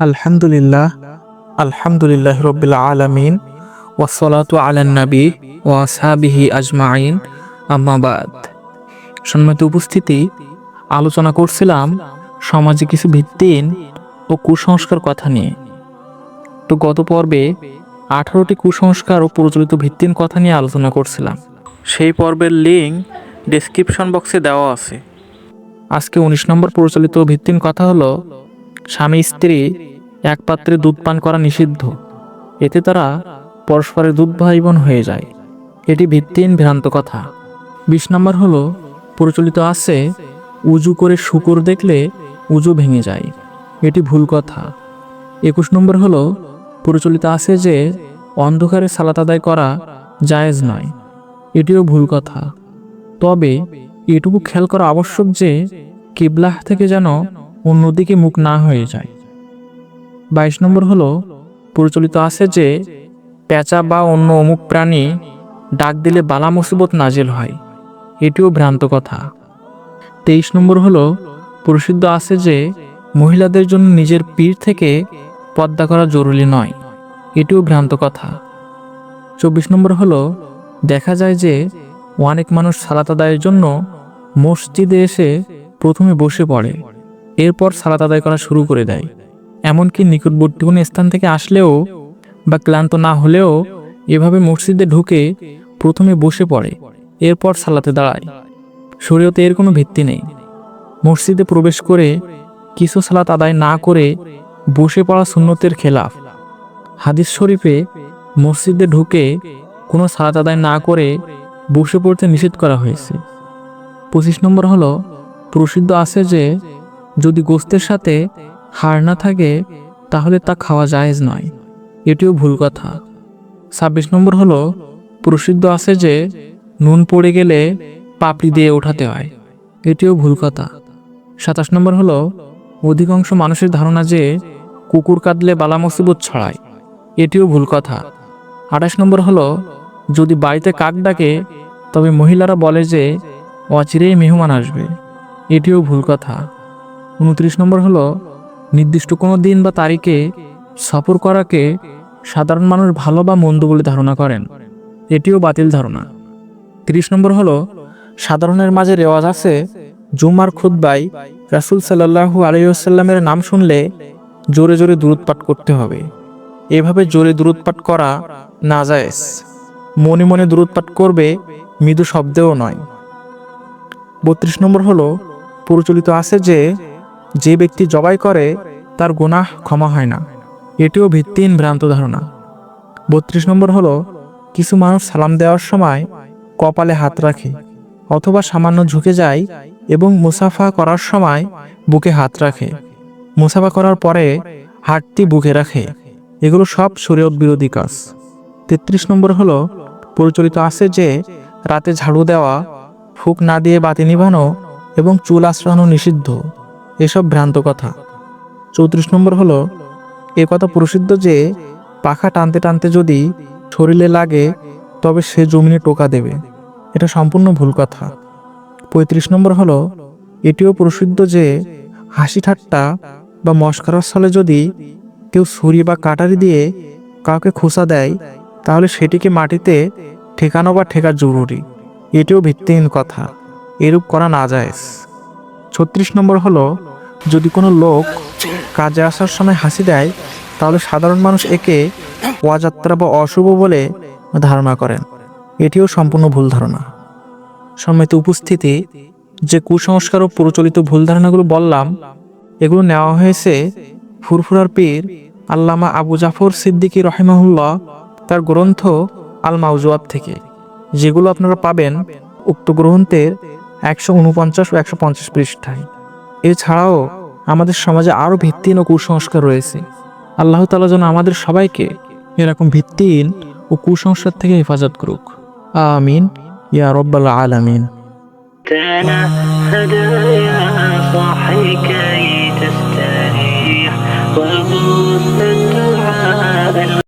আলহামদুলিল্লাহ আলহামদুলিল্লাহ রবিল আলমিন ওয়াসলাতু আলান নবী ওয়াসাবিহি আজমাইন। আম্মাবাদ সম্মানিত উপস্থিতি, আলোচনা করছিলাম সমাজে কিছু ভিত্তিহীন ও কুসংস্কার কথা নিয়ে। তো গত পর্বে আঠারোটি কুসংস্কার ও প্রচলিত ভিত্তিহীন কথা নিয়ে আলোচনা করছিলাম। সেই পর্বের লিঙ্ক ডেসক্রিপশন বক্সে দেওয়া আছে। আজকে উনিশ নম্বর প্রচলিত ভিত্তিন কথা হলো, স্বামী, স্ত্রী এক পাত্রে দুধ পান করা নিষিদ্ধ। এতে তারা পরস্পরের দুধ ভাই বোন হয়ে যায়। এটি ভিত্তিহীন ভ্রান্ত কথা। বিশ নম্বর হলো, প্রচলিত আছে, উজু করে শুকুর দেখলে উজু ভেঙে যায়। এটি ভুল কথা। একুশ নম্বর হলো, প্রচলিত আছে যে, অন্ধকারে সালাত আদায় করা জায়েজ নয়। এটিও ভুল কথা। তবে এটুকু খেয়াল করা আবশ্যক যে কিবলাহ থেকে যেন অন্যদিকে মুখ না হয়ে যায়। বাইশ নম্বর হলো, প্রচলিত আছে যে পেঁচা বা অন্য অমুক প্রাণী ডাক দিলে বালা মুসিবত নাজেল হয়। এটিও ভ্রান্ত কথা। তেইশ নম্বর হলো, প্রসিদ্ধ আছে যে মহিলাদের জন্য নিজের পীর থেকে পর্দা করা জরুরি নয়। এটিও ভ্রান্ত কথা। চব্বিশ নম্বর হলো, দেখা যায় যে অনেক মানুষ সালাত আদায়ের জন্য মসজিদে এসে প্রথমে বসে পড়ে, এরপর সালাত আদায় করা শুরু করে দেয়। এমনকি নিকটবর্তী কোনো স্থান থেকে আসলেও বা ক্লান্ত না হলেও এভাবে মসজিদে ঢুকে প্রথমে বসে পড়ে, এরপর সালাতে দাঁড়ায়। শরীয়তে এর কোনো ভিত্তি নেই। মসজিদে প্রবেশ করে কিছু সালাত আদায় না করে বসে পড়া সুন্নতের খেলাফ। হাদিস শরীফে মসজিদে ঢুকে কোনো সালাত আদায় না করে বসে পড়তে নিষেধ করা হয়েছে। পঁচিশ নম্বর হলো, প্রসিদ্ধ আছে যে, যদি গোস্তের সাথে হাড় না থাকে, তাহলে তা খাওয়া জায়েজ নয়। এটিও ভুল কথা। ছাব্বিশ নম্বর হলো, প্রসিদ্ধ আছে যে, নুন পড়ে গেলে পাপড়ি দিয়ে ওঠাতে হয়। এটিও ভুল কথা। সাতাশ নম্বর হলো, অধিকাংশ মানুষের ধারণা যে, কুকুর কাঁদলে বালা মুসিবত ছড়ায়। এটিও ভুল কথা। আঠাশ নম্বর হলো, যদি বাড়িতে কাক ডাকে তবে মহিলারা বলে যে, অচিরেই মেহমান আসবে। এটিও ভুল কথা। উনত্রিশ নম্বর হলো, নির্দিষ্ট কোনো দিন বা তারিখে সফর করাকে সাধারণ মানুষ ভালো বা মন্দ বলে ধারণা করেন। এটিও বাতিল ধারণা। তিরিশ নম্বর হলো, সাধারণের মাঝে রেওয়াজ আছে। জুমার খুদ্বাই রাসুল সাল্লাহু আলাইসাল্লামের নাম শুনলে জোরে জোরে দূরত করতে হবে। এভাবে জোরে দূরত করা না যায়। মনে মনে দূরত করবে মৃদু শব্দেও নয়। বত্রিশ নম্বর হলো, প্রচলিত আছে যে যে ব্যক্তি জবাই করে, তার গুনাহ ক্ষমা হয় না। এটিও ভিত্তিহীন ভ্রান্ত ধারণা। বত্রিশ নম্বর হলো, কিছু মানুষ সালাম দেওয়ার সময় কপালে হাত রাখে, অথবা সামান্য ঝুঁকে যায় এবং মুসাফা করার সময় বুকে হাত রাখে। মুসাফা করার পরে হাতটি বুকে রাখে। এগুলো সব শরীয়ত বিরোধী কাজ। তেত্রিশ নম্বর হলো, প্রচলিত আছে যে রাতে ঝাড়ু দেওয়া, ফুক না দিয়ে বাতি নিভানো এবং চুল আশ্রানো নিষিদ্ধ, এসব ভ্রান্ত কথা। চৌত্রিশ নম্বর হলো, এ কথা প্রসিদ্ধ যে, পাখা টানতে টানতে যদি শরীরে লাগে, তবে সে জমিনে টোকা দেবে। এটা সম্পূর্ণ ভুল কথা। পঁয়ত্রিশ নম্বর হলো, এটিও প্রসিদ্ধ যে, হাসি ঠাট্টা বা মস্করার ছলে যদি কেউ ছুরি বা কাটারি দিয়ে কাউকে খোসা দেয়, তাহলে সেটিকে মাটিতে ঠেকানো বা ঠেকা জরুরি, এটিও ভিত্তিহীন কথা, এরূপ করা না যায়। ছত্রিশ নম্বর হলো, যদি কোনো লোক কাজে আসার সময় হাসি দেয়, তাহলে সাধারণ মানুষ একে অযাত্রা বা অশুভ বলে ধারণা করেন। এটিও সম্পূর্ণ ভুল ধারণা। সম্মিত উপস্থিতি, যে কুসংস্কার ও প্রচলিত ভুল ধারণাগুলো বললাম, এগুলো নেওয়া হয়েছে ফুরফুরার পীর আল্লামা আবু জাফর সিদ্দিকী রহিমাহুল্লাহ তার গ্রন্থ আল মাউজুয়াব থেকে যেগুলো আপনারা পাবেন উক্ত গ্রন্থের একশো উনপঞ্চাশ ও একশো পঞ্চাশ পৃষ্ঠায় এছাড়াও আমাদের সমাজে আরও ভিত্তিহীন ও কুসংস্কার রয়েছে আল্লাহ তালা যেন আমাদের সবাইকে এরকম ভিত্তিহীন ও কুসংস্কার থেকে হেফাজত করুক আমিন ইয়া রব্বাল আলামিন تنهد يا صاحي كي تستريح وغص الدعاء